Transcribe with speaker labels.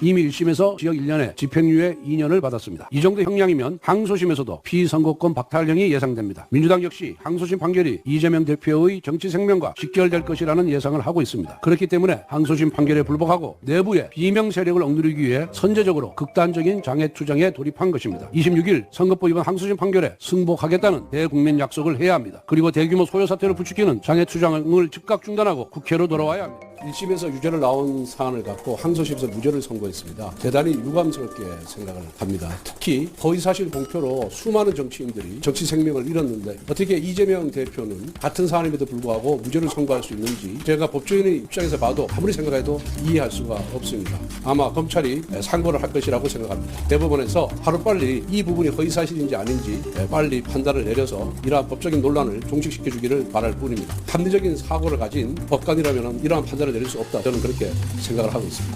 Speaker 1: 이미 1심에서 지역 1년에 집행유예 2년을 받았습니다. 이 정도 형량이면 항소심에서도 피선거권 박탈령이 예상됩니다. 민주당 역시 항소심 판결이 이재명 대표의 정치 생명과 직결될 것이라는 예상을 하고 있습니다. 그렇기 때문에 항소심 판결에 불복하고 내부의 비명 세력을 억누르기 위해 선제적으로 극단적인 장애 투쟁에 돌입한 것입니다. 26일 선거법 위반 항소심 판결에 승복하겠다는 대국민 약속을 해야 합니다. 그리고 대규모 소요 사태를 부추기는 장애 투쟁을 즉각 중단하고 국회로 돌아와야 합니다. 1심에서 유죄를 나온 사안을 갖고 항소심에서 무죄를 선고했습니다. 대단히 유감스럽게 생각을 합니다. 특히 허위사실 공표로 수많은 정치인들이 정치 생명을 잃었는데 어떻게 이재명 대표는 같은 사안임에도 불구하고 무죄를 선고할 수 있는지 제가 법조인의 입장에서 봐도 아무리 생각해도 이해할 수가 없습니다. 아마 검찰이 상고를 할 것이라고 생각합니다. 대법원에서 하루빨리 이 부분이 허위사실인지 아닌지 빨리 판단을 내려서 이러한 법적인 논란을 종식시켜 주기를 바랄 뿐입니다. 합리적인 사고를 가진 법관이라면 이러한 판단을 내릴 수 없다. 저는 그렇게 생각을 하고 있습니다.